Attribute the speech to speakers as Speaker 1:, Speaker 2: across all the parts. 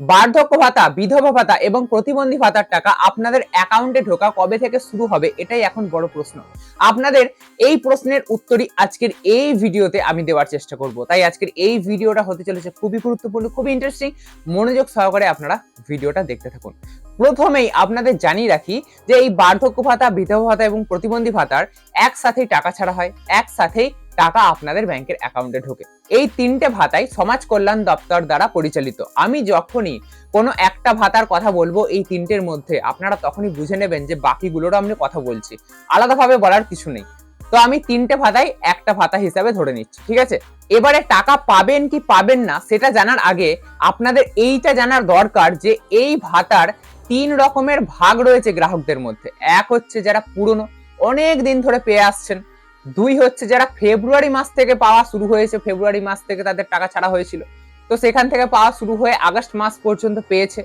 Speaker 1: বার্ধক্য ভাতা, বিধবা ভাতা এবং প্রতিবন্ধী ভাতার টাকা আপনাদের অ্যাকাউন্টে ঢোকা কবে থেকে শুরু হবে এটাই এখন বড় প্রশ্ন। আপনাদের এই প্রশ্নের উত্তরই আজকের এই ভিডিওতে আমি দেওয়ার চেষ্টা করব। তাই আজকের এই ভিডিওটা হতে চলেছে খুবই গুরুত্বপূর্ণ, খুবই ইন্টারেস্টিং মনোযোগ সহকারে আপনারা ভিডিওটা দেখতে থাকুন। প্রথমেই আপনাদের জানিয়ে রাখি যে এই বার্ধক্য ভাতা, বিধবা ভাতা এবং প্রতিবন্ধী ভাতার একসাথেই টাকা ছাড়া হয়। একসাথেই টাকা আপনাদের ব্যাংকের অ্যাকাউন্টে ঢোকে। এই তিনটে ভাতাই সমাজ কল্যাণ দপ্তর দ্বারা পরিচালিত। আমি যখনই কোনো একটা ভাতার কথা বলব এই তিনটের মধ্যে, আপনারা তখনই বুঝে নেবেন যে বাকিগুলোরও আমি কথা বলছি। আলাদাভাবে বলার কিছু নেই। তো আমি তিনটে ভাতাই একটা ভাতা হিসাবে ধরে নিচ্ছি, ঠিক আছে? এবারে টাকা পাবেন কি পাবেন না, সেটা জানার আগে আপনাদের এইটা জানার দরকার যে এই ভাতার তিন রকমের ভাগ রয়েছে গ্রাহকদের মধ্যে। এক হচ্ছে যারা পুরনো, অনেক দিন ধরে পেয়ে আসছেন। দুই হচ্ছে যারা ফেব্রুয়ারি মাস থেকে পাওয়া শুরু হয়েছে, ফেব্রুয়ারি মাস থেকে তাদের টাকা ছাড়া হয়েছিল। তো সেখান থেকে পাওয়া শুরু হয়ে আগস্ট মাস পর্যন্ত পেয়েছে।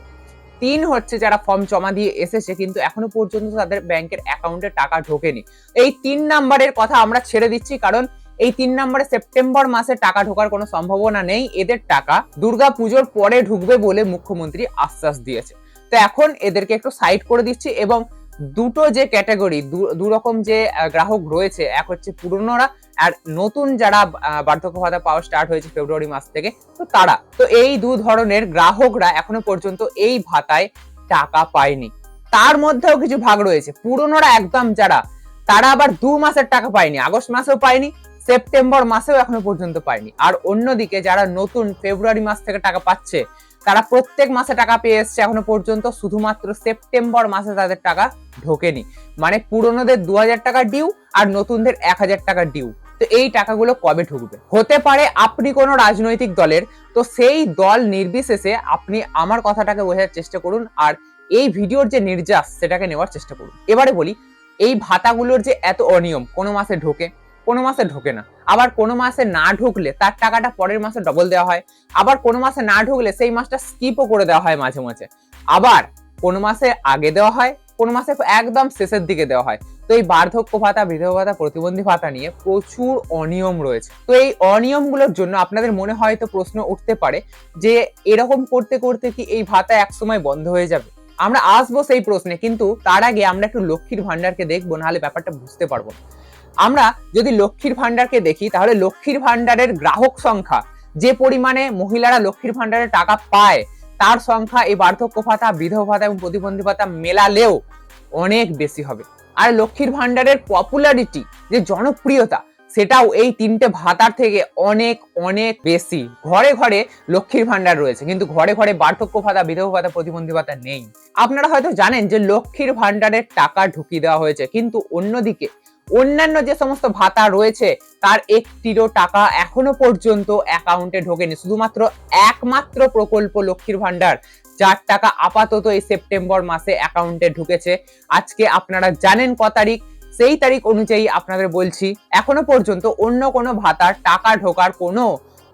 Speaker 1: তিন হচ্ছে যারা ফর্ম জমা দিয়ে এসেছে, কিন্তু এখনও পর্যন্ত তাদের ব্যাংকের অ্যাকাউন্টে টাকা ঢোকেনি। এই তিন নাম্বারের কথা আমরা ছেড়ে দিচ্ছি, কারণ এই তিন নম্বরে সেপ্টেম্বর মাসে টাকা ঢোকার কোনো সম্ভাবনা নেই। এদের টাকা দুর্গা পুজোর পরে ঢুকবে বলে মুখ্যমন্ত্রী আশ্বাস দিয়েছে। তো এখন এদেরকে একটু সাইড করে দিচ্ছি এবং দুটো যে ক্যাটাগরি, দু রকম যে গ্রাহক রয়েছে, এক হচ্ছে পুরনোরা আর নতুন যারা বার্ধক্য ভাতা পাওয়া স্টার্ট হয়েছে ফেব্রুয়ারি মাস থেকে, তো তারা। তো এই দু ধরনের গ্রাহকরা এখনও পর্যন্ত এই ভাতায় টাকা পায়নি। তার মধ্যেও কিছু ভাগ রয়েছে। পুরনোরা একদম যারা, তারা আবার দু মাসের টাকা পায়নি, আগস্ট মাসেও পায়নি, সেপ্টেম্বর মাসেও এখনও পর্যন্ত পায়নি। আর অন্যদিকে যারা নতুন ফেব্রুয়ারি মাস থেকে টাকা পাচ্ছে তারা প্রত্যেক মাসে টাকা পেয়ে এসছে এখনও পর্যন্ত, শুধুমাত্র সেপ্টেম্বর মাসে তাদের টাকা ঢোকেনি। মানে পুরনোদের দু হাজার টাকা ডিউ আর নতুনদের এক হাজার টাকা ডিউ তো এই টাকাগুলো কবে ঢুকবে? হতে পারে আপনি কোনো রাজনৈতিক দলের, তো সেই দল নির্বিশেষে আপনি আমার কথাটাকে বোঝার চেষ্টা করুন আর এই ভিডিওর যে নির্যাস, সেটাকে নেওয়ার চেষ্টা করুন। এবারে বলি, এই ভাতাগুলোর যে এত অনিয়ম, কোনো মাসে ঢোকে, কোনো মাসে ঢোকে না। আবার কোনো মাসে না ঢুকলে তার টাকাটা পরের মাসে ডবল দেওয়া হয়। আবার কোনো মাসে না ঢুকলে সেই মাসটা স্কিপও করে দেওয়া হয় মাঝে মাঝে। আবার কোনো মাসে আগে দেওয়া হয়, কোনো মাসে একদম শেষের দিকে দেওয়া হয়। তো এই বার্ধক্য ভাতা, বিধবা ভাতা, প্রতিবন্ধী ভাতা নিয়ে প্রচুর অনিয়ম রয়েছে। তো এই অনিয়মগুলোর জন্য আপনাদের মনে হয়তো প্রশ্ন উঠতে পারে যে এরকম করতে করতে কি এই ভাতা একসময় বন্ধ হয়ে যাবে? আমরা আসব সেই প্রশ্নে, কিন্তু তার আগে আমরা একটু লক্ষ্মীর ভান্ডারকে দেখব, নাহলে ব্যাপারটা বুঝতে পারব। আমরা যদি লক্ষ্মীর ভান্ডারকে দেখি, তাহলে লক্ষ্মীর ভান্ডারের গ্রাহক সংখ্যা, যে পরিমাণে মহিলারা লক্ষ্মীর ভান্ডারে টাকা পায়, তার সংখ্যা এই বার্ধক্য ভাতা, বিধবা ভাতা এবং প্রতিবন্ধী ভাতা মেলালেও অনেক বেশি হবে। আর লক্ষ্মীর ভান্ডারের পপুলারিটি যে জনপ্রিয়তা, সেটাও এই তিনটে ভাতার থেকে অনেক অনেক বেশি। ঘরে ঘরে লক্ষ্মীর ভান্ডার রয়েছে, কিন্তু ঘরে ঘরে বার্ধক্য ভাতা, বিধবা ভাতা, প্রতিবন্ধী ভাতা নেই। আপনারা হয়তো জানেন যে লক্ষ্মীর ভান্ডারের টাকা ঢুকিয়ে দেওয়া হয়েছে, কিন্তু অন্যদিকে অন্যান্য যে সমস্ত ভাতা রয়েছে, তার একটিরও টাকা এখনও পর্যন্ত অ্যাকাউন্টে ঢোকেনি। শুধুমাত্র একমাত্র প্রকল্প লক্ষ্মীর ভান্ডার যার টাকা আপাতত এই সেপ্টেম্বর মাসে অ্যাকাউন্টে ঢুকেছে। আজকে আপনারা জানেন ক তারিখ, সেই তারিখ অনুযায়ী আপনাদের বলছি, এখনও পর্যন্ত অন্য কোনো ভাতার টাকা ঢোকার কোনো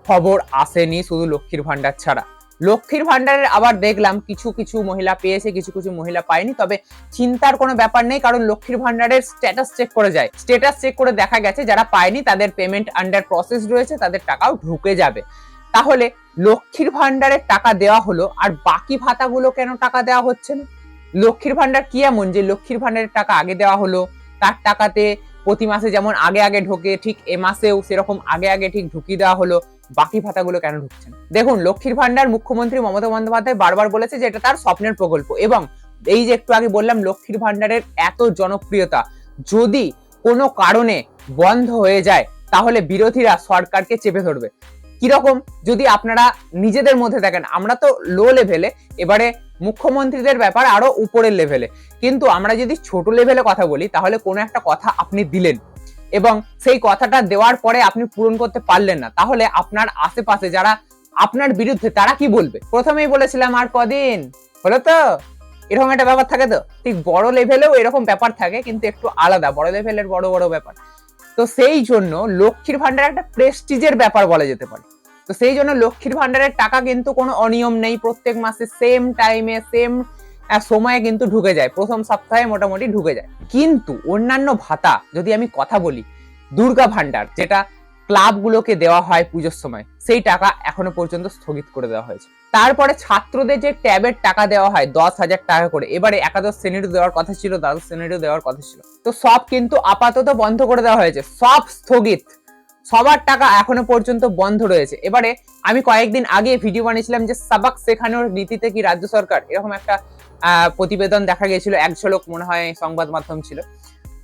Speaker 1: খবর আসেনি শুধু লক্ষ্মীর ভান্ডার ছাড়া। লক্ষ্মীর ভান্ডারের আবার দেখলাম কিছু কিছু মহিলা পেয়েছে, কিছু কিছু মহিলা পায়নি। তবে চিন্তার কোনো ব্যাপার নেই, কারণ লক্ষ্মীর ভান্ডারের স্ট্যাটাস চেক করে যায়। স্ট্যাটাস চেক করে দেখা গেছে, যারা পায়নি তাদের পেমেন্ট আন্ডার প্রসেস রয়েছে, তাদের টাকাও ঢুকে যাবে। তাহলে লক্ষ্মীর ভান্ডারের টাকা দেওয়া হলো, আর বাকি ভাতাগুলো কেন টাকা দেওয়া হচ্ছে না? লক্ষ্মীর ভান্ডার কি এমন যে লক্ষ্মীর ভান্ডারের টাকা আগে দেওয়া হলো, তার টাকাতে প্রতি মাসে যেমন আগে আগে ঢোকে, ঠিক এ মাসেও সেরকম আগে আগে ঠিক ঢুকিয়ে দেওয়া হলো বাকি ভাতাগুলো কেন ঢুকছেন দেখুন, লক্ষ্মীর ভান্ডার মুখ্যমন্ত্রী মমতা বন্দ্যোপাধ্যায় বারবার বলেছে যে এটা তার স্বপ্নের প্রকল্প। এবং এই যে একটু আগে বললাম, লক্ষ্মীর ভান্ডারের এত জনপ্রিয়তা, যদি কোনো কারণে বন্ধ হয়ে যায়, তাহলে বিরোধীরা সরকারকে চেপে ধরবে। কীরকম? যদি আপনারা নিজেদের মধ্যে দেখেন, আমরা তো লো লেভেলে এবারে মুখ্যমন্ত্রীদের ব্যাপার আরও উপরের লেভেলে কিন্তু আমরা যদি ছোট লেভেলে কথা বলি, তাহলে কোনো একটা কথা আপনি দিলেন। এবং সেই কথাটা দেওয়ার পরে আপনি পূরণ করতে পারলেন না। তাহলে আপনার আশেপাশে যারা আপনার বিরুদ্ধে, তারা কি বলবে? প্রথমেই বলেছিলাম আর কদিন। হলো তো? এরকম একটা ব্যাপার থাকে তো? ঠিক বড় লেভেলেও এরকম ব্যাপার থাকে, কিন্তু একটু আলাদা। বড় লেভেলের বড় বড় ব্যাপার। তো সেই জন্য লক্ষ্মীর ভান্ডার একটা প্রেস্টিজের ব্যাপার বলা যেতে পারে। তো সেই জন্য লক্ষ্মীর ভান্ডারের টাকা কিন্তু কোনো অনিয়ম নেই। প্রত্যেক মাসে সেম টাইমে সেম সময়ে কিন্তু ঢুকে যায়, প্রথম সপ্তাহে মোটামুটি ঢুকে যায়। কিন্তু অন্যান্য ভাতা, যদি আমি কথা বলি, দুর্গা ভান্ডার যেটা ক্লাবগুলোকে দেওয়া হয় পুজোর সময়, সেই টাকা এখনও পর্যন্ত স্থগিত করে দেওয়া হয়েছে। তারপরে ছাত্রদের যে ট্যাবের টাকা দেওয়া হয়, দশ হাজার টাকা করে, এবারে একাদশ শ্রেণীরও দেওয়ার কথা ছিল, দ্বাদশ শ্রেণীরও দেওয়ার কথা ছিল। তো সব কিন্তু আপাতত বন্ধ করে দেওয়া হয়েছে, সব স্থগিত। সবার টাকা এখনও পর্যন্ত বন্ধ রয়েছে। এবারে আমি কয়েকদিন আগে ভিডিও বানিয়েছিলাম যে সাবাক শেখানোর নীতিতে কি রাজ্য সরকার, এরকম একটা প্রতিবেদন দেখা গিয়েছিল এক ঝলক মনে হয় সংবাদ মাধ্যম ছিল।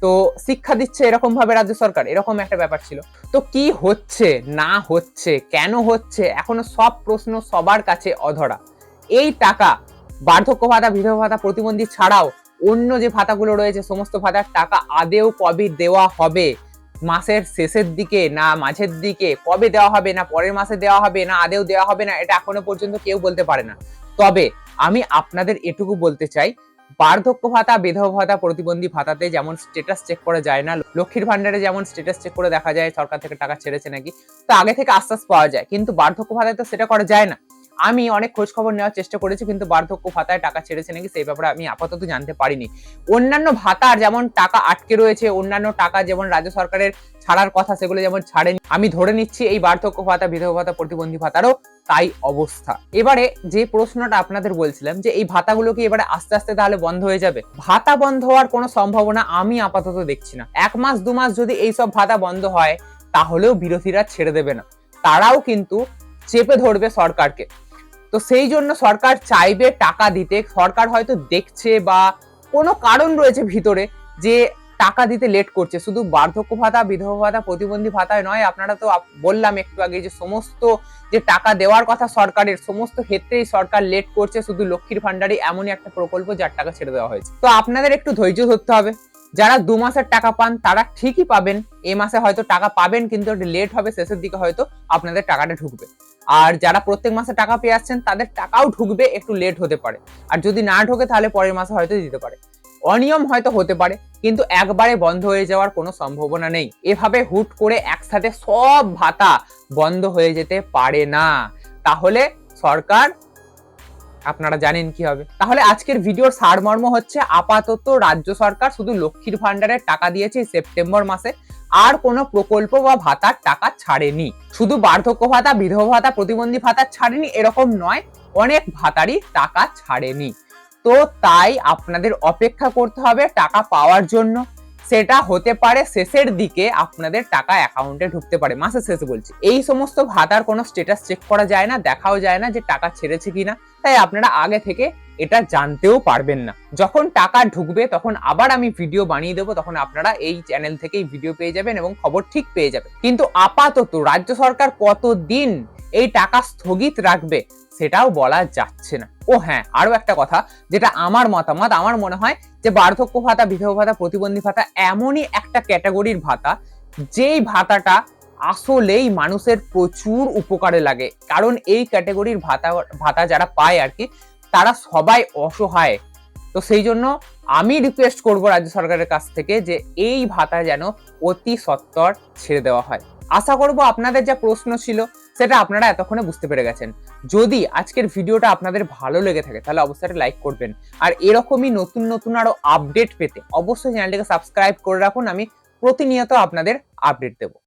Speaker 1: তো শিক্ষা দিচ্ছে এরকম ভাবে রাজ্য সরকার, এরকম একটা ব্যাপার ছিল। তো কি হচ্ছে, না হচ্ছে, কেন হচ্ছে, এখনও সব প্রশ্ন সবার কাছে অধরা। এই টাকা বার্ধক্য ভাতা, বিধবা ভাতা, প্রতিবন্ধী ছাড়াও অন্য যে ভাতাগুলো রয়েছে, সমস্ত ভাতার টাকা আদেও কবে দেওয়া হবে? মাসের শেষের দিকে না মাঝের দিকে, কবে দেওয়া হবে না, পরের মাসে দেওয়া হবে না, আদেও দেওয়া হবে না, এটা এখনও পর্যন্ত কেউ বলতে পারে না। তবে আমি আপনাদের এটুকু বলতে চাই, বার্ধক্য ভাতা, বিধবা ভাতা, প্রতিবন্ধী ভাতাতে যেমন স্টেটাস চেক করা যায় না, লক্ষ্মীর ভান্ডারে যেমন স্টেটাস চেক করে দেখা যায় সরকার থেকে টাকা ছেড়েছে নাকি, তো আগে থেকে আশ্বাস পাওয়া যায়, কিন্তু বার্ধক্য ভাতায় তো সেটা করা যায় না। আমি অনেক খোঁজ খবর নেওয়ার চেষ্টা করেছি, কিন্তু বার্ধক্য ভাতায় টাকা ছেড়েছে নাকি সেই ব্যাপারে আমি আপাতত জানতে পারিনি। অন্যান্য ভাতার যেমন টাকা আটকে রয়েছে, অন্যান্য টাকা যেমন রাজ্য সরকারের ছাড়ার কথা সেগুলো যেমন ছাড়েনি, আমি ধরে নিচ্ছি এই বার্ধক্য ভাতা, বিধবা ভাতা, প্রতিবন্ধী ভাতারও তাই অবস্থা। এবারে যে প্রশ্নটা আপনাদের বলছিলাম যে এই ভাতাগুলো কি এবারে আস্তে আস্তে তাহলে বন্ধ হয়ে যাবে? ভাতা বন্ধ হওয়ার কোনো সম্ভাবনা আমি আপাতত দেখছি না। এক মাস, দু মাস যদি এইসব ভাতা বন্ধ হয়, তাহলেও বিরোধীরা ছেড়ে দেবে না। তারাও কিন্তু চেপে ধরবে সরকারকে। তো সেই জন্য সরকার চাইবে টাকা দিতে। সরকার হয়তো দেখছে বা কোনো কারণ রয়েছে ভিতরে যে টাকা দিতে লেট করছে। শুধু বার্ধক্য ভাতা, বিধবা ভাতা, প্রতিবন্ধী ভাতায় নয়, আপনারা তো বললাম একটু আগে যে সমস্ত যে টাকা দেওয়ার কথা সরকারের, সমস্ত ক্ষেত্রেই সরকার লেট করছে। শুধু লক্ষ্মীর ভান্ডারে এমনই একটা প্রকল্প যার টাকা ছেড়ে দেওয়া হয়েছে। তো আপনাদের একটু ধৈর্য ধরতে হবে। যারা দু মাসের টাকা পান, তারা ঠিকই পাবেন। এ মাসে হয়তো টাকা পাবেন, কিন্তু লেট হবে, শেষের দিকে হয়তো আপনাদের টাকাটা ঢুকবে। আর যারা প্রত্যেক মাসে টাকা পেয়ে আসছেন, তাদের টাকাও ঢুকবে, একটু লেট হতে পারে। আর যদি না ঢোকে, তাহলে পরের মাসে হয়তো দিতে পারে। অনিয়ম হয়তো হতে পারে, কিন্তু একবারে বন্ধ হয়ে যাওয়ার কোনো সম্ভাবনা নেই। এভাবে হুট করে একসাথে সব ভাতা বন্ধ হয়ে যেতে পারে না। তাহলে সরকার আপনারা জানেন কি হবে। তাহলে আজকের ভিডিওর সারমর্ম হচ্ছে, আপাতত রাজ্য সরকার শুধু লক্ষ্মীর ভান্ডারের টাকা দিয়েছে সেপ্টেম্বর মাসে, আর কোনো প্রকল্প বা ভাতার টাকা ছাড়েনি। শুধু বার্ধক্য ভাতা, বিধবা ভাতা, প্রতিবন্ধী ভাতা ছাড়েনি, এরকম নয়, অনেক ভাতারই টাকা ছাড়েনি। তো তাই আপনাদের অপেক্ষা করতে হবে টাকা পাওয়ার জন্য। সেটা হতে পারে শেষের দিকে আপনাদের টাকা অ্যাকাউন্টে ঢুকতে পারে, মাসের শেষে বলছি। এই সমস্ত ভাতার কোনো স্টেটাস চেক করা যায় না, দেখাও যায় না যে টাকা ছেড়েছে কিনা, তাই আপনারা আগে থেকে এটা জানতেও পারবেন না। যখন টাকা ঢুকবে তখন আবার আমি ভিডিও বানিয়ে দেবো, তখন আপনারা এই চ্যানেল থেকেই ভিডিও পেয়ে যাবেন এবং খবর ঠিক পেয়ে যাবেন। কিন্তু আপাতত রাজ্য সরকার কতদিন এই টাকা স্থগিত রাখবে সেটাও বলা যাচ্ছে না। ও হ্যাঁ আরও একটা কথা যেটা আমার মতামত, আমার মনে হয় যে বার্ধক্য ভাতা, বিধবা ভাতা, প্রতিবন্ধী ভাতা এমনই একটা ক্যাটাগরির ভাতা যেই ভাতাটা আসলেই মানুষের প্রচুর উপকারে লাগে। কারণ এই ক্যাটাগরির ভাতা ভাতা যারা পায় আর কি, তারা সবাই অসহায়। তো সেই জন্য আমি রিকোয়েস্ট করব রাজ্য সরকারের কাছ থেকে যে এই ভাতা যেন অতি সত্বর ছেড়ে দেওয়া হয়। আশা করব আপনাদের যা প্রশ্ন ছিল, সেটা আপনারা এতক্ষণে বুঝতে পেরে গেছেন। যদি আজকের ভিডিওটা আপনাদের ভালো লেগে থাকে, তাহলে অবশ্যই লাইক করবেন। আর এরকমই নতুন নতুন আরও আপডেট পেতে অবশ্যই চ্যানেলটিকে সাবস্ক্রাইব করে রাখুন। আমি প্রতিনিয়ত আপনাদের আপডেট দেবো।